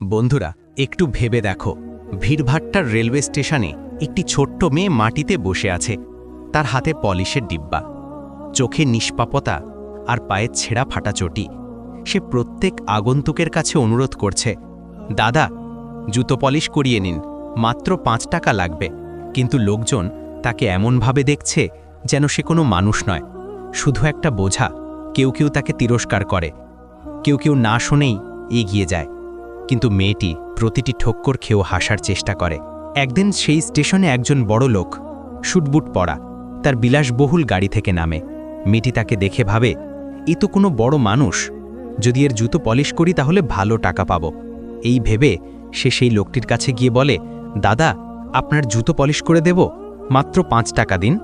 বন্ধুরা, একটু ভেবে দেখো। ভিড়ভাট্টার রেলওয়ে স্টেশনে একটি ছোট্ট মেয়ে মাটিতে বসে আছে। তার হাতে পলিশের ডিব্বা। চোখে নিষ্পাপতা আর পায়ে ছেঁড়া ফাটা চটি সে প্রত্যেক আগন্তুকের কাছে অনুরোধ করছে, দাদা, জুতো পলিশ করিয়ে নিন। মাত্র পাঁচ টাকা লাগবে। কিন্তু লোকজন তাকে এমনভাবে দেখছে যেন সে কোনো মানুষ নয়। শুধু একটা বোঝা, কেউ কেউ তাকে তিরস্কার করে। কেউ কেউ না শুনেই এগিয়ে যায়। কিন্তু মেয়েটি প্রতিটি ঠক্কর খেয়েও হাসার চেষ্টা করে। একদিন সেই স্টেশনে একজন বড় লোক শুটবুট পরা, তার বিলাসবহুল গাড়ি থেকে নামে। মেয়েটি তাকে দেখে ভাবে, এ তো কোনো বড় মানুষ। যদি এর জুতো পলিশ করি তাহলে ভালো টাকা পাব। এই ভেবে সে সেই লোকটির কাছে গিয়ে বলে, দাদা, আপনার জুতো পলিশ করে দেব? মাত্র পাঁচ টাকা দিন।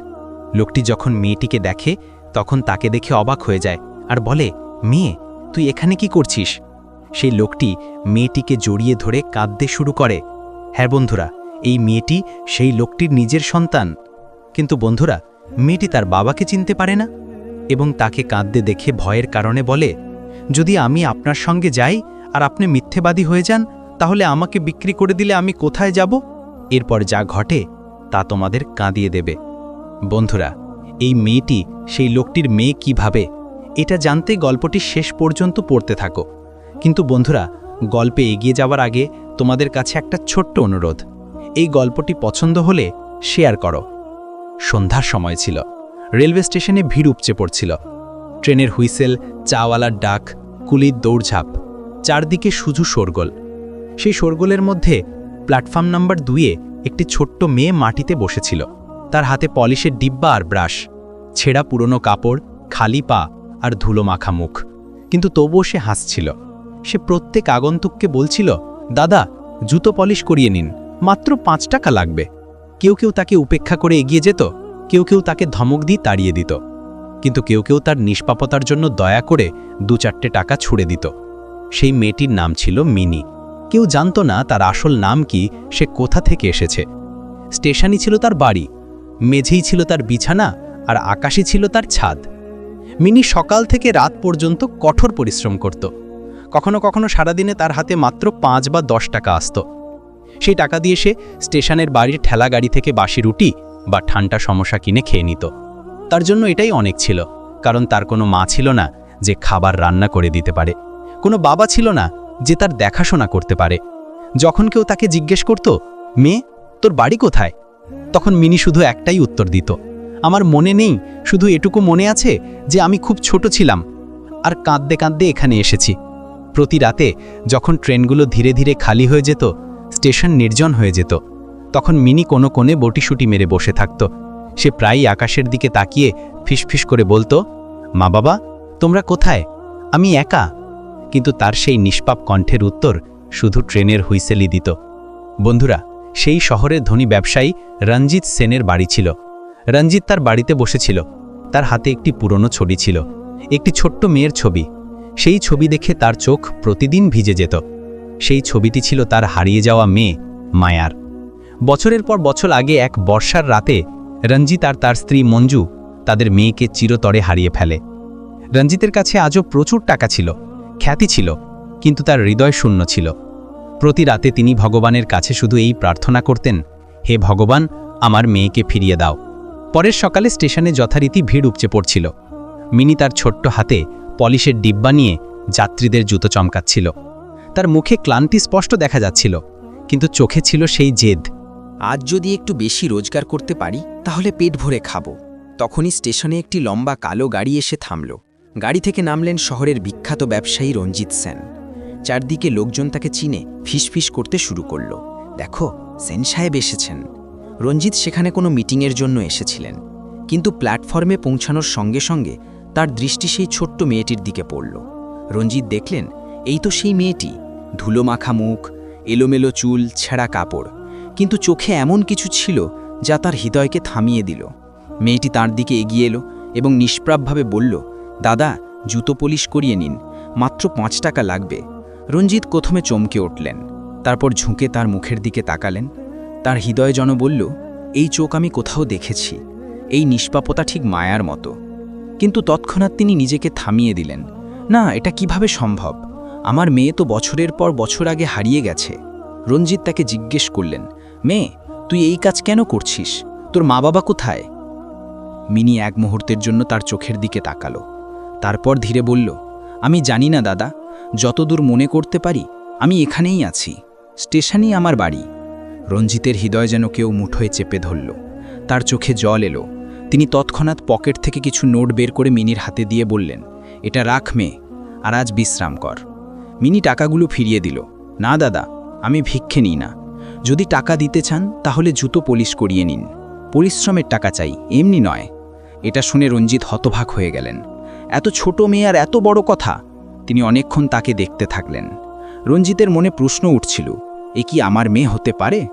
লোকটি যখন মেয়েটিকে দেখে, তখন তাকে দেখে অবাক হয়ে যায় আর বলে, মেয়ে, তুই এখানে কি করছিস? সেই লোকটি মেয়েটিকে জড়িয়ে ধরে কাঁদতে শুরু করে। হ্যাঁ বন্ধুরা, এই মেয়েটি সেই লোকটির নিজের সন্তান। কিন্তু বন্ধুরা, মেয়েটি তার বাবাকে চিনতে পারে না এবং তাকে কাঁদতে দেখে ভয়ের কারণে বলে, যদি আমি আপনার সঙ্গে যাই আর আপনি মিথ্যেবাদী হয়ে যান, তাহলে আমাকে বিক্রি করে দিলে আমি কোথায় যাব? এরপর যা ঘটে, তা তোমাদের কাঁদিয়ে দেবে। বন্ধুরা, এই মেয়েটি সেই লোকটির মেয়ে কীভাবে? এটা জানতে গল্পটি শেষ পর্যন্ত পড়তে থাকো। কিন্তু বন্ধুরা, গল্পে এগিয়ে যাওয়ার আগে তোমাদের কাছে একটা ছোট্ট অনুরোধ। এই গল্পটি পছন্দ হলে শেয়ার করো। সন্ধ্যার সময় ছিল। রেলওয়ে স্টেশনে ভিড় উপচে পড়ছিল। ট্রেনের হুইসেল, চাওয়ালার ডাক, কুলির দৌড়ঝাঁপ, চারদিকে শুধু শোরগোল। সেই শোরগোলের মধ্যে প্ল্যাটফর্ম নাম্বার দুইয়ে একটি ছোট্ট মেয়ে মাটিতে বসেছিল। তার হাতে পলিশের ডিব্বা আর ব্রাশ, ছেঁড়া পুরনো কাপড়, খালি পা আর ধুলো মাখা মুখ। কিন্তু তবুও সে হাসছিল। সে প্রত্যেক আগন্তুককে বলছিল, দাদা, জুতো পলিশ করিয়ে নিন, মাত্র পাঁচ টাকা লাগবে। কেউ কেউ তাকে উপেক্ষা করে এগিয়ে যেত, কেউ কেউ তাকে ধমক দিয়ে তাড়িয়ে দিত। কিন্তু কেউ কেউ তার নিষ্পাপতার জন্য দয়া করে দু চারটে টাকা ছুড়ে দিত। সেই মেয়েটির নাম ছিল মিনি। কেউ জানত না তার আসল নাম কি, সে কোথা থেকে এসেছে। স্টেশনই ছিল তার বাড়ি, মেঝেই ছিল তার বিছানা আর আকাশই ছিল তার ছাদ। মিনি সকাল থেকে রাত পর্যন্ত কঠোর পরিশ্রম করত। কখনো কখনো সারাদিনে তার হাতে মাত্র পাঁচ বা দশ টাকা আসত। সেই টাকা দিয়ে সে স্টেশনের বাড়ির ঠেলা গাড়ি থেকে বাসি রুটি বা ঠান্ডা সমস্যা কিনে খেয়ে নিত। তার জন্য এটাই অনেক ছিল, কারণ তার কোনো মা ছিল না যে খাবার রান্না করে দিতে পারে। কোনো বাবা ছিল না যে তার দেখাশোনা করতে পারে। যখন কেউ তাকে জিজ্ঞেস করত, মেয়ে, তোর বাড়ি কোথায়? তখন মিনি শুধু একটাই উত্তর দিত, আমার মনে নেই, শুধু এটুকু মনে আছে যে আমি খুব ছোট ছিলাম, আর কাঁদতে কাঁদতে এখানে এসেছি। প্রতি রাতে যখন ট্রেনগুলো ধীরে ধীরে খালি হয়ে যেত, স্টেশন নির্জন হয়ে যেত। তখন মিনি কোনো কোণে বটিশুটি মেরে বসে থাকত। সে প্রায়ই আকাশের দিকে তাকিয়ে ফিসফিস করে বলতো, মা বাবা, তোমরা কোথায়? আমি একা। কিন্তু তার সেই নিষ্পাপ কণ্ঠের উত্তর শুধু ট্রেনের হুইসেলই দিত। বন্ধুরা, সেই শহরের ধনী ব্যবসায়ী রঞ্জিত সেনের বাড়ি ছিল। রঞ্জিত তার বাড়িতে বসেছিল। তার হাতে একটি পুরনো ছবি ছিল। একটি ছোট্ট মেয়ের ছবি। সেই ছবি দেখে তার চোখ প্রতিদিন ভিজে যেত। সেই ছবিটি ছিল তার হারিয়ে যাওয়া মেয়ে, মায়ার। বছরের পর বছর আগে এক বর্ষার রাতে রঞ্জিত আর তার স্ত্রী মঞ্জু তাদের মেয়েকে চিরতরে হারিয়ে ফেলে। রঞ্জিতের কাছে আজও প্রচুর টাকা ছিল, খ্যাতি ছিল, কিন্তু তার হৃদয় শূন্য ছিল। প্রতি রাতে তিনি ভগবানের কাছে শুধু এই প্রার্থনা করতেন, হে ভগবান, আমার মেয়েকে ফিরিয়ে দাও। পরের সকালে স্টেশনে যথারীতি ভিড় উপচে পড়ছিল। মিনি তার ছোট্ট হাতে পলিশের ডিব্বা নিয়ে যাত্রীদের জুতো চমকাচ্ছিল। তার মুখে ক্লান্তি স্পষ্ট দেখা যাচ্ছিল, কিন্তু চোখে ছিল সেই জেদ। আজ যদি একটু বেশি রোজগার করতে পারি, তাহলে পেট ভরে খাব। তখনই স্টেশনে একটি লম্বা কালো গাড়ি এসে থামল। গাড়ি থেকে নামলেন শহরের বিখ্যাত ব্যবসায়ী রঞ্জিত সেন। চারদিকে লোকজন তাকে চিনে ফিসফিস করতে শুরু করল। দেখো, সেন সাহেব এসেছেন। রঞ্জিত সেখানে কোনো মিটিংয়ের জন্য এসেছিলেন। কিন্তু প্ল্যাটফর্মে পৌঁছানোর সঙ্গে সঙ্গে তার দৃষ্টি সেই ছোট্ট মেয়েটির দিকে পড়ল। রঞ্জিত দেখলেন, এই তো সেই মেয়েটি। ধুলো মাখা মুখ, এলোমেলো চুল, ছেঁড়া কাপড়। কিন্তু চোখে এমন কিছু ছিল যা তার হৃদয়কে থামিয়ে দিল। মেয়েটি তার দিকে এগিয়ে এলো এবং নিষ্প্রাপভাবে বলল, দাদা, জুতো পলিশ করিয়ে নিন। মাত্র পাঁচ টাকা লাগবে। রঞ্জিত প্রথমে চমকে উঠলেন, তারপর ঝুঁকে তার মুখের দিকে তাকালেন। তার হৃদয় জন বলল, এই চোখ আমি কোথাও দেখেছি। এই নিষ্পাপতা ঠিক মায়ার মতো। কিন্তু তৎক্ষণাৎ তিনি নিজেকে থামিয়ে দিলেন। না, এটা কীভাবে সম্ভব? আমার মেয়ে তো বছরের পর বছর আগে হারিয়ে গেছে। রঞ্জিত তাকে জিজ্ঞেস করলেন, মেয়ে, তুই এই কাজ কেন করছিস? তোর মা বাবা কোথায়? মিনি এক মুহূর্তের জন্য তার চোখের দিকে তাকালো। তারপর ধীরে বলল, আমি জানি না দাদা, যতদূর মনে করতে পারি, আমি এখানেই আছি। স্টেশনই আমার বাড়ি। রঞ্জিতের হৃদয় যেন কেউ মুঠোয় চেপে ধরল। তার চোখে জল এলো। তিনি তৎক্ষণাৎ পকেট থেকে কিছু নোট বের করে মিনির হাতে দিয়ে বললেন, এটা রাখ মেয়ে, আর আজ বিশ্রাম কর। মিনি টাকাগুলো ফিরিয়ে দিল, না দাদা, আমি ভিক্ষে নিই না। যদি টাকা দিতে চান, তাহলে জুতো পলিশ করিয়ে নিন। পরিশ্রমের টাকা চাই, এমনি নয়। এটা শুনে রঞ্জিত হতভাগ হয়ে গেলেন। এত ছোট মেয়ে আর এত বড় কথা? তিনি অনেকক্ষণ তাকে দেখতে থাকলেন। রঞ্জিতের মনে প্রশ্ন উঠছিল, এ কি আমার মেয়ে হতে পারে?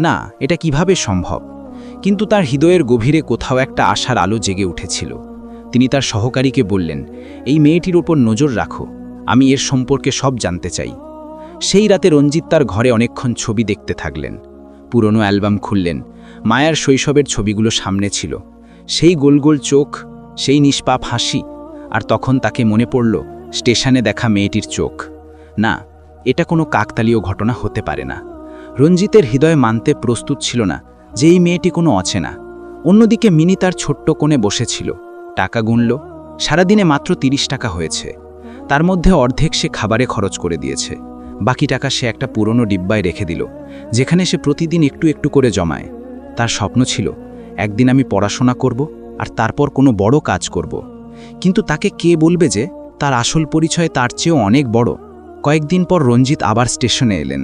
না, এটা কীভাবে সম্ভব? কিন্তু তার হৃদয়ের গভীরে কোথাও একটা আশার আলো জেগে উঠেছিল। তিনি তার সহকারীকে বললেন, এই মেয়েটির ওপর নজর রাখো, আমি এর সম্পর্কে সব জানতে চাই। সেই রাতে রঞ্জিত তার ঘরে অনেকক্ষণ ছবি দেখতে থাকলেন। পুরনো অ্যালবাম খুললেন, মায়ার শৈশবের ছবিগুলো সামনে ছিল। সেই গোল গোল চোখ, সেই নিষ্পাপ হাসি, আর তখন তাকে মনে পড়ল, স্টেশনে দেখা মেয়েটির চোখ। না, এটা কোনো কাকতালীয় ঘটনা হতে পারে না। রঞ্জিতের হৃদয় মানতে প্রস্তুত ছিল না যে এই মেয়েটি কোনো অচেনা। অন্যদিকে মিনি তার ছোট্ট কোণে বসেছিল। টাকা গুনল। সারাদিনে মাত্র তিরিশ টাকা হয়েছে। তার মধ্যে অর্ধেক সে খাবারে খরচ করে দিয়েছে। বাকি টাকা সে একটা পুরনো ডিব্বায় রেখে দিল, যেখানে সে প্রতিদিন একটু একটু করে জমায়। তার স্বপ্ন ছিল, একদিন আমি পড়াশোনা করব আর তারপর কোনো বড় কাজ করব। কিন্তু তাকে কে বলবে যে, তার আসল পরিচয় তার চেয়েও অনেক বড়। কয়েকদিন পর রঞ্জিত আবার স্টেশনে এলেন।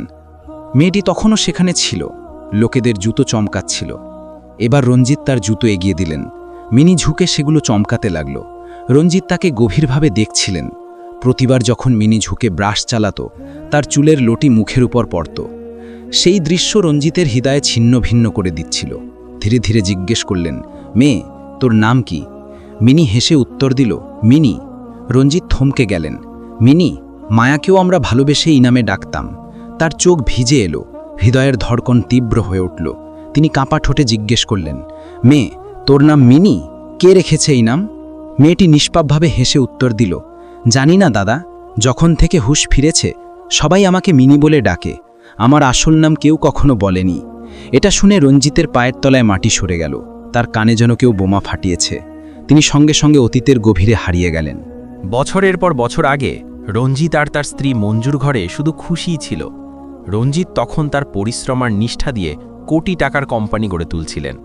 মেয়েটি তখনও সেখানে ছিল। লোকেদের জুতো চমকাচ্ছিল। এবার রঞ্জিত তার জুতো এগিয়ে দিলেন। মিনি ঝুঁকে সেগুলো চমকাতে লাগল। রঞ্জিত তাকে গভীরভাবে দেখছিলেন। প্রতিবার যখন মিনি ঝুঁকে ব্রাশ চালাত, তার চুলের লটি মুখের উপর পড়ত। সেই দৃশ্য রঞ্জিতের হৃদয়ে ছিন্ন ভিন্ন করে দিচ্ছিল। ধীরে ধীরে জিজ্ঞেস করলেন, মেয়ে, তোর নাম কি? মিনি হেসে উত্তর দিল, মিনি। রঞ্জিত থমকে গেলেন, মিনি, মায়াকেও আমরা ভালোবেসে ইনামে ডাকতাম। তার চোখ ভিজে এলো। হৃদয়ের ধড়কন তীব্র হয়ে উঠল। তিনি কাঁপা ঠোঁটে জিজ্ঞেস করলেন, মেয়ে, তোর নাম মিনি? কে রেখেছে এই নাম? মেয়েটি নিষ্পাপভাবে হেসে উত্তর দিল, জানি না দাদা, যখন থেকে হুশ ফিরেছে, সবাই আমাকে মিনি বলে ডাকে। আমার আসল নাম কেউ কখনো বলেনি। এটা শুনে রঞ্জিতের পায়ের তলায় মাটি সরে গেল, তার কানে যেন কেউ বোমা ফাটিয়েছে। তিনি সঙ্গে সঙ্গে অতীতের গভীরে হারিয়ে গেলেন। বছরের পর বছর আগে রঞ্জিত আর তার স্ত্রী মঞ্জুর ঘরে শুধু খুশিই ছিল। রঞ্জিত তখন তার পরিশ্রম আর নিষ্ঠা দিয়ে কোটি টাকার কোম্পানি গড়ে তুলছিলেন।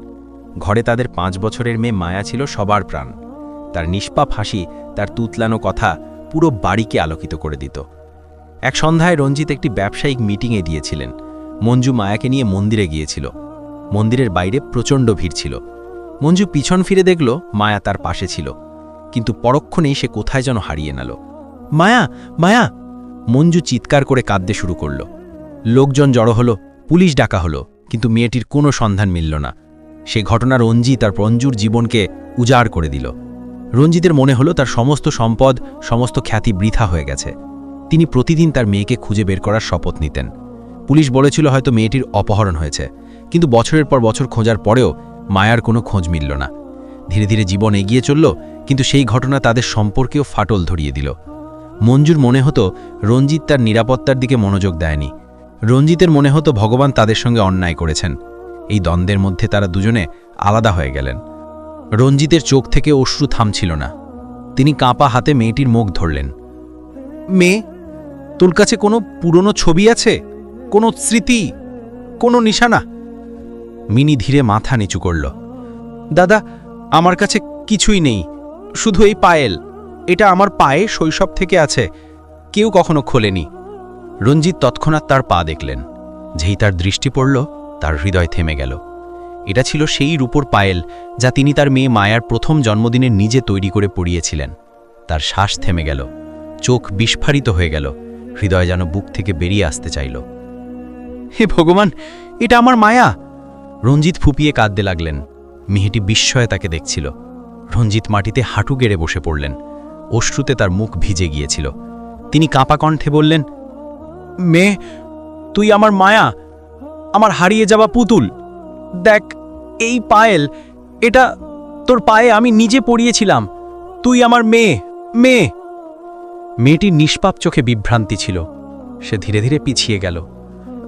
ঘরে তাদের পাঁচ বছরের মেয়ে মায়া ছিল সবার প্রাণ। তার নিষ্পাপ হাসি, তার তুতলানো কথা পুরো বাড়িকে আলোকিত করে দিত। এক সন্ধ্যায় রঞ্জিত একটি ব্যবসায়িক মিটিংয়ে দিয়েছিলেন মঞ্জু মায়াকে নিয়ে মন্দিরে গিয়েছিল। মন্দিরের বাইরে প্রচণ্ড ভিড় ছিল। মঞ্জু পিছন ফিরে দেখল মায়া তার পাশে ছিল। কিন্তু পরক্ষণেই সে কোথায় যেন হারিয়ে নাল। মায়া মায়া! মঞ্জু চিৎকার করে কাঁদতে শুরু করল। লোকজন জড়ো হলো, পুলিশ ডাকা হলো, কিন্তু মেয়েটির কোনো সন্ধান মিলল না। সে ঘটনা রঞ্জি তার রঞ্জুর জীবনকে উজাড় করে দিল। রঞ্জিতের মনে হলো তার সমস্ত সম্পদ, সমস্ত খ্যাতি বৃথা হয়ে গেছে। তিনি প্রতিদিন তার মেয়েকে খুঁজে বের করার শপথ নিতেন। পুলিশ বলেছিল হয়তো মেয়েটির অপহরণ হয়েছে, কিন্তু বছরের পর বছর খোঁজার পরেও মায়ার কোনো খোঁজ মিলল না। ধীরে ধীরে জীবন এগিয়ে চলল, কিন্তু সেই ঘটনা তাদের সম্পর্কেও ফাটল ধরিয়ে দিল। মঞ্জুর মনে হতো, রঞ্জিত তার নিরাপত্তার দিকে মনোযোগ দেয়নি। রঞ্জিতের মনে হতো ভগবান তাদের সঙ্গে অন্যায় করেছেন। এই দ্বন্দ্বের মধ্যে তারা দুজনে আলাদা হয়ে গেলেন। রঞ্জিতের চোখ থেকে অশ্রু থামছিল না। তিনি কাঁপা হাতে মেয়েটির মুখ ধরলেন। মেয়ে, তোর কাছে কোনো পুরনো ছবি আছে? কোনো স্মৃতি? কোনো নিশানা? মিনি ধীরে মাথা নিচু করল। দাদা, আমার কাছে কিছুই নেই। শুধু এই পায়েল। এটা আমার পায়ে শৈশব থেকে আছে। কেউ কখনো খোলেনি। রঞ্জিত তৎক্ষণাৎ তার পা দেখলেন। যেই তার দৃষ্টি পড়ল, তার হৃদয় থেমে গেল। এটা ছিল সেই রূপর পায়েল যা তিনি তার মেয়ে মায়ার প্রথম জন্মদিনে নিজে তৈরি করে পড়িয়েছিলেন তার শ্বাস থেমে গেল। চোখ বিস্ফারিত হয়ে গেল। হৃদয় যেন বুক থেকে বেরিয়ে আসতে চাইল। হে ভগবান, এটা আমার মায়া! রঞ্জিত ফুপিয়ে কাঁদতে লাগলেন। মেহেটি বিস্ময়ে তাকে দেখছিল। রঞ্জিত মাটিতে হাঁটু গেড়ে বসে পড়লেন। অশ্রুতে তার মুখ ভিজে গিয়েছিল। তিনি কাঁপা কণ্ঠে বললেন মেয়ে, তুই আমার মায়া, আমার হারিয়ে যাওয়া পুতুল। দেখ, এই পায়েল, এটা তোর পায়ে আমি নিজে পড়িয়েছিলাম। তুই আমার মেয়ে মেয়ে। মেয়েটির নিষ্পাপ চোখে বিভ্রান্তি ছিল। সে ধীরে ধীরে পিছিয়ে গেল।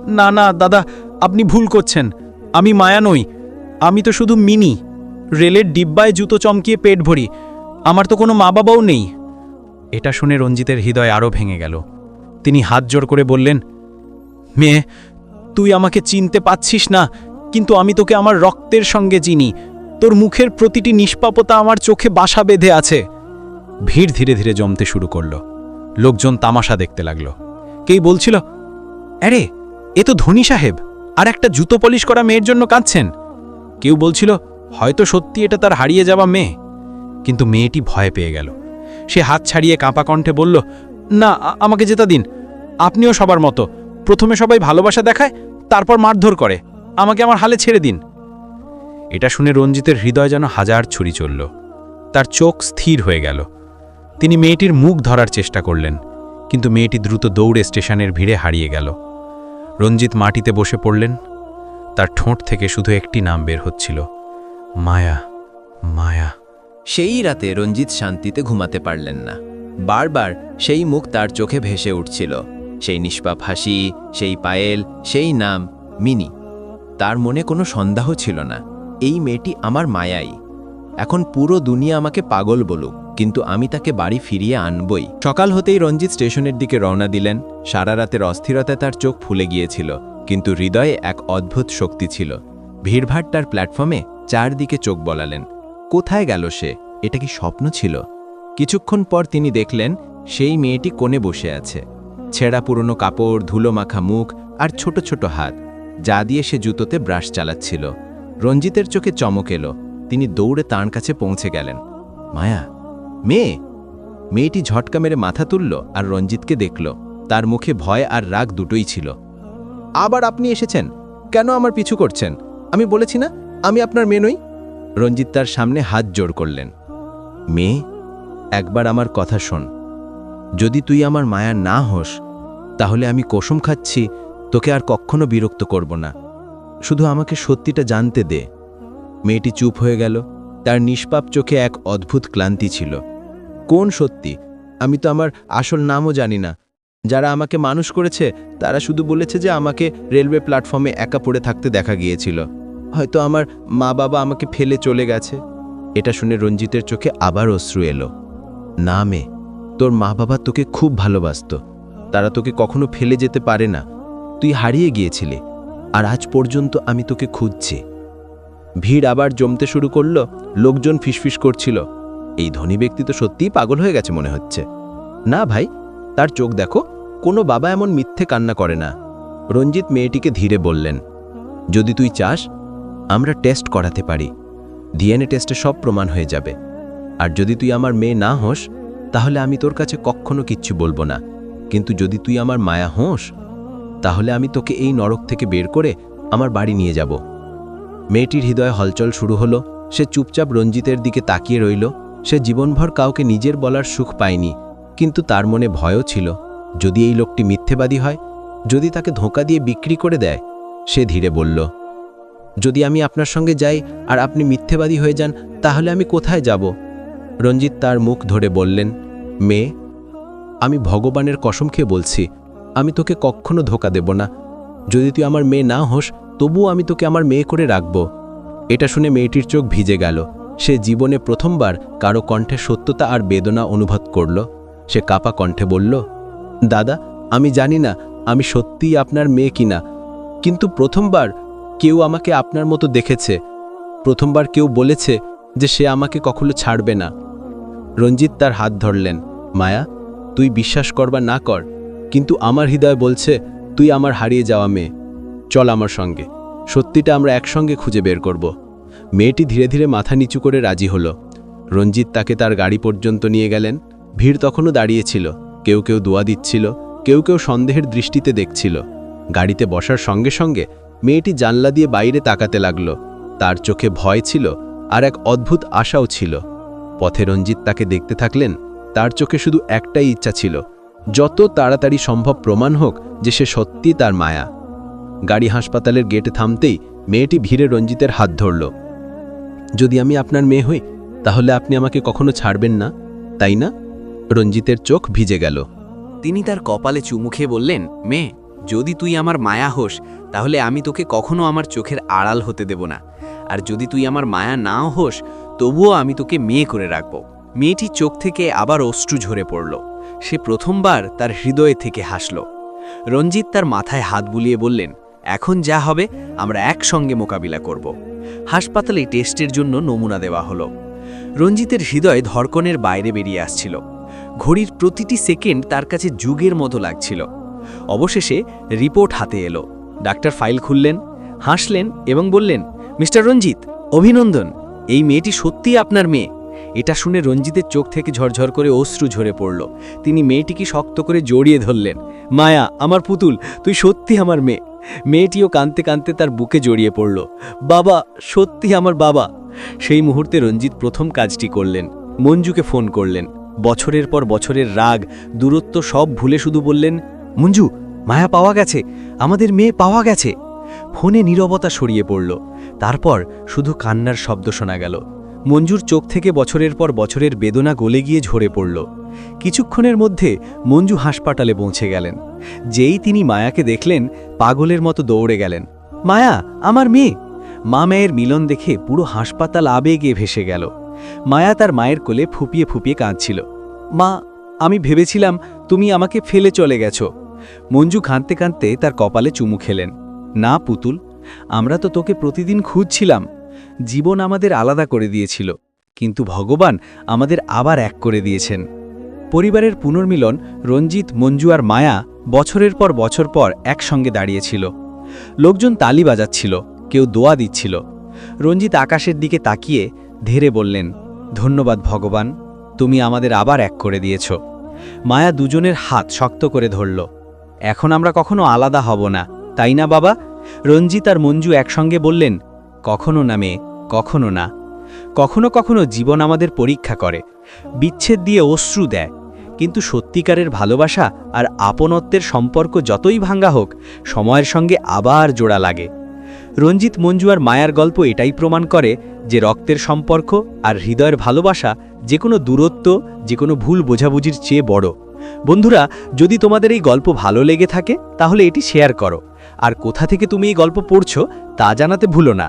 না না, দাদা, আপনি ভুল করছেন। আমি মায়া নই। আমি তো শুধু মিনি। রেলের ডিব্বায় জুতো চমকিয়ে পেট ভরি। আমার তো কোনো মা বাবাও নেই। এটা শুনে রঞ্জিতের হৃদয় আরও ভেঙে গেল। তিনি হাত জোর করে বললেন, মেয়ে, তুই আমাকে চিনতে পাচ্ছিস না, কিন্তু আমি তোকে আমার রক্তের সঙ্গে চিনি। তোর মুখের প্রতিটি নিষ্পাপতা আমার চোখে বাসা বেঁধে আছে। ভিড় ধীরে ধীরে জমতে শুরু করল। লোকজন তামাশা দেখতে লাগল। কেই বলছিল, আরে, এ তো ধনী সাহেব, আর একটা জুতো পলিশ করা মেয়ের জন্য কাঁদছেন। কেউ বলছিল, হয়তো সত্যি এটা তার হারিয়ে যাওয়া মেয়ে। কিন্তু মেয়েটি ভয় পেয়ে গেল। সে হাত ছাড়িয়ে কাঁপা কণ্ঠে বলল না আমাকে যেতা দিন। আপনিও সবার মতো। প্রথমে সবাই ভালোবাসা দেখায়, তারপর মারধর করে। আমাকে আমার হালে ছেড়ে দিন। এটা শুনে রঞ্জিতের হৃদয় যেন হাজার ছুরি চলল। তার চোখ স্থির হয়ে গেল। তিনি মেয়েটির মুখ ধরার চেষ্টা করলেন, কিন্তু মেয়েটি দ্রুত দৌড়ে স্টেশনের ভিড়ে হারিয়ে গেল। রঞ্জিত মাটিতে বসে পড়লেন। তার ঠোঁট থেকে শুধু একটি নাম বের হচ্ছিল। মায়া মায়া। সেই রাতে রঞ্জিত শান্তিতে ঘুমাতে পারলেন না। বারবার সেই মুখ তার চোখে ভেসে উঠছিল। সেই নিষ্পাপ হাসি, সেই পায়েল, সেই নাম মিনি। তার মনে কোনো সন্দেহ ছিল না, এই মেয়েটি আমার মায়াই। এখন পুরো দুনিয়া আমাকে পাগল বলুক, কিন্তু আমি তাকে বাড়ি ফিরিয়ে আনবই। সকাল হতেই রঞ্জিত স্টেশনের দিকে রওনা দিলেন। সারা রাতের অস্থিরতায় তার চোখ ফুলে গিয়েছিল, কিন্তু হৃদয়ে এক অদ্ভুত শক্তি ছিল। ভিড়ভাড় তার প্ল্যাটফর্মে চারদিকে চোখ বলালেন, কোথায় গেল সে? এটা কি স্বপ্ন ছিল? কিছুক্ষণ পর তিনি দেখলেন, সেই মেয়েটি কোণে বসে আছে। ছেঁড়া পুরনো কাপড়, ধুলো মাখা মুখ আর ছোট ছোট হাত, যা দিয়ে সে জুতোতে ব্রাশ চালাচ্ছিল। রঞ্জিতের চোখে চমক এলো। তিনি দৌড়ে তাঁর কাছে পৌঁছে গেলেন। মায়া, মেয়ে? মেয়েটি ঝটকা মেরে মাথা তুলল আর রঞ্জিতকে দেখল। তার মুখে ভয় আর রাগ দুটোই ছিল। আবার আপনি এসেছেন? কেন আমার পিছু করছেন? আমি বলেছি না, আমি আপনার মেয়ে নই? রঞ্জিত তার সামনে হাত জোড় করলেন। মেয়ে একবার আমার কথা শোন। যদি তুই আমার মায়া না হোস, তাহলে আমি কসম খাচ্ছি, তোকে আর কখনো বিরক্ত করব না। শুধু আমাকে সত্যিটা জানতে দে। মেয়েটি চুপ হয়ে গেল। তার নিষ্পাপ চোখে এক অদ্ভুত ক্লান্তি ছিল। কোন সত্যি? আমি তো আমার আসল নামও জানি না। যারা আমাকে মানুষ করেছে, তারা শুধু বলেছে যে আমাকে রেলওয়ে প্ল্যাটফর্মে একা পড়ে থাকতে দেখা গিয়েছিল। হয়তো আমার মা বাবা আমাকে ফেলে চলে গেছে। এটা শুনে রঞ্জিতের চোখে আবার অশ্রু এলো। না মে, তোর মা বাবা তোকে খুব ভালোবাসত। তারা তোকে কখনো ফেলে যেতে পারে না। তুই হারিয়ে গিয়েছিলি, আর আজ পর্যন্ত আমি তোকে খুঁজছি। ভিড় আবার জমতে শুরু করল, লোকজন ফিসফিস করছিল। এই ধনী ব্যক্তি তো সত্যিই পাগল হয়ে গেছে মনে হচ্ছে। না ভাই, তার চোখ দেখো, কোনো বাবা এমন মিথ্যে কান্না করে না। রঞ্জিত মেয়েটিকে ধীরে বললেন, যদি তুই চাস, আমরা টেস্ট করাতে পারি। ডিএনএ টেস্টে সব প্রমাণ হয়ে যাবে। আর যদি তুই আমার মেয়ে না হোস, তাহলে আমি তোর কাছে কখনো কিচ্ছু বলব না। কিন্তু যদি তুই আমার মায়া হোস, তাহলে আমি তোকে এই নরক থেকে বের করে আমার বাড়ি নিয়ে যাব। মেয়েটির হৃদয়ে হলচল শুরু হলো, সে চুপচাপ রঞ্জিতের দিকে তাকিয়ে রইল, সে জীবনভর কাউকে নিজের বলার সুখ পায়নি, কিন্তু তার মনে ভয়ও ছিল, যদি এই লোকটি মিথ্যেবাদী হয়, যদি তাকে ধোঁকা দিয়ে বিক্রি করে দেয়, সে ধীরে বলল, যদি আমি আপনার সঙ্গে যাই আর আপনি মিথ্যেবাদী হয়ে যান, তাহলে আমি কোথায় যাব? রঞ্জিত তার মুখ ধরে বললেন, মেয়ে, আমি ভগবানের কসম খেয়ে বলছি, আমি তোকে কখনো ধোকা দেব না। যদি তুই আমার মেয়ে না হোস, তবুও আমি তোকে আমার মেয়ে করে রাখব এটা শুনে মেয়েটির চোখ ভিজে গেল। সে জীবনে প্রথমবার কারও কণ্ঠে সত্যতা আর বেদনা অনুভব করল। সে কাপা কণ্ঠে বলল, দাদা, আমি জানি না, আমি সত্যিই আপনার মেয়ে কিনা। কিন্তু প্রথমবার কেউ আমাকে আপনার মতো দেখেছে। প্রথমবার কেউ বলেছে যে সে আমাকে কখনো ছাড়বে না। রঞ্জিত তার হাত ধরলেন, মায়া, তুই বিশ্বাস করবা না কর, কিন্তু আমার হৃদয় বলছে, তুই আমার হারিয়ে যাওয়া মেয়ে। চল আমার সঙ্গে, সত্যিটা আমরা একসঙ্গে খুঁজে বের করব। মেয়েটি ধীরে ধীরে মাথা নিচু করে রাজি হলো। রঞ্জিত তাকে তার গাড়ি পর্যন্ত নিয়ে গেলেন। ভিড় তখনও দাঁড়িয়েছিল, কেউ কেউ দোয়া দিচ্ছিল, কেউ কেউ সন্দেহের দৃষ্টিতে দেখছিল। গাড়িতে বসার সঙ্গে সঙ্গে মেয়েটি জানলা দিয়ে বাইরে তাকাতে লাগল। তার চোখে ভয় ছিল আর এক অদ্ভুত আশাও ছিল। পথে রঞ্জিত তাকে দেখতে থাকলেন, তার চোখে শুধু একটাই ইচ্ছা ছিল, যত তাড়াতাড়ি সম্ভব প্রমাণ হোক যে সে সত্যি তার মায়া। গাড়ি হাসপাতালের গেটে থামতেই মেয়েটি ভিড়ে রঞ্জিতের হাত ধরল। যদি আমি আপনার মেয়ে হই, তাহলে আপনি আমাকে কখনো ছাড়বেন না, তাই না? রঞ্জিতের চোখ ভিজে গেল। তিনি তার কপালে চুমু খেয়ে বললেন, মেয়ে, যদি তুই আমার মায়া হোস, তাহলে আমি তোকে কখনো আমার চোখের আড়াল হতে দেব না। আর যদি তুই আমার মায়া নাও হোস তবুও আমি তোকে মেয়ে করে রাখব। মেয়েটি চোখ থেকে আবার অশ্রু ঝরে পড়ল। সে প্রথমবার তার হৃদয়ে থেকে হাসল। রঞ্জিত তার মাথায় হাত বুলিয়ে বললেন, এখন যা হবে, আমরা একসঙ্গে মোকাবিলা করব। হাসপাতালে টেস্টের জন্য নমুনা দেওয়া হলো। রঞ্জিতের হৃদয় ধড়কনের বাইরে বেরিয়ে আসছিল। ঘড়ির প্রতিটি সেকেন্ড তার কাছে যুগের মতো লাগছিল। অবশেষে রিপোর্ট হাতে এলো। ডাক্তার ফাইল খুললেন, হাসলেন এবং বললেন, মিস্টার রঞ্জিত, অভিনন্দন। এই মেয়েটি সত্যিই আপনার মেয়ে? এটা শুনে রঞ্জিতের চোখ থেকে ঝরঝর করে অশ্রু ঝরে পড়ল। তিনি মেয়েটিকে শক্ত করে জড়িয়ে ধরলেন। মায়া, আমার পুতুল, তুই সত্যি আমার মেয়ে। মেয়েটিও কাঁদতে কাঁদতে তার বুকে জড়িয়ে পড়ল। বাবা সত্যি আমার বাবা। সেই মুহূর্তে রঞ্জিত প্রথম কাজটি করলেন। মঞ্জুকে ফোন করলেন। বছরের পর বছরের রাগ, দূরত্ব সব ভুলে শুধু বললেন, মঞ্জু, মায়া পাওয়া গেছে। আমাদের মেয়ে পাওয়া গেছে। ফোনে নীরবতা সরিয়ে পড়ল। তারপর শুধু কান্নার শব্দ শোনা গেল। মঞ্জুর চোখ থেকে বছরের পর বছরের বেদনা গলে গিয়ে ঝরে পড়ল। কিছুক্ষণের মধ্যে মঞ্জু হাসপাতালে পৌঁছে গেলেন। যেই তিনি মায়াকে দেখলেন, পাগলের মতো দৌড়ে গেলেন। মায়া, আমার মেয়ে! মা মায়ের মিলন দেখে পুরো হাসপাতাল আবেগে ভেসে গেল। মায়া তার মায়ের কোলে ফুপিয়ে ফুপিয়ে কাঁদছিল। মা, আমি ভেবেছিলাম তুমি আমাকে ফেলে চলে গেছো। মঞ্জু কাঁদতে কাঁদতে তার কপালে চুমু খেলেন। না পুতুল, আমরা তো তোকে প্রতিদিন খুঁজছিলাম। জীবন আমাদের আলাদা করে দিয়েছিল, কিন্তু ভগবান আমাদের আবার এক করে দিয়েছেন। পরিবারের পুনর্মিলন রঞ্জিত, মঞ্জু আর মায়া বছরের পর বছর পর একসঙ্গে দাঁড়িয়েছিল। লোকজন তালি বাজাচ্ছিল, কেউ দোয়া দিচ্ছিল। রঞ্জিত আকাশের দিকে তাকিয়ে ধীরে বললেন, ধন্যবাদ ভগবান, তুমি আমাদের আবার এক করে দিয়েছ। মায়া দুজনের হাত শক্ত করে ধরল, এখন আমরা কখনো আলাদা হব না। তাই না, বাবা? রঞ্জিত আর মঞ্জু একসঙ্গে বললেন, কখনো না, মেয়ে, কখনো না। কখনো কখনো জীবন আমাদের পরীক্ষা করে, বিচ্ছেদ দিয়ে অশ্রু দেয়। কিন্তু সত্যিকারের ভালোবাসা আর আপনত্বের সম্পর্ক যতই ভাঙ্গা হোক, সময়ের সঙ্গে আবার জোড়া লাগে। রঞ্জিত, মঞ্জু আর মায়ার গল্প এটাই প্রমাণ করে যে রক্তের সম্পর্ক আর হৃদয়ের ভালোবাসা যে কোনো দূরত্ব, যে কোনো ভুল বোঝাবুঝির চেয়ে বড়। বন্ধুরা, যদি তোমাদের এই গল্প ভালো লেগে থাকে, তাহলে এটি শেয়ার করো। আর কোথা থেকে তুমি এই গল্প পড়ছ তা জানাতে ভুলো না।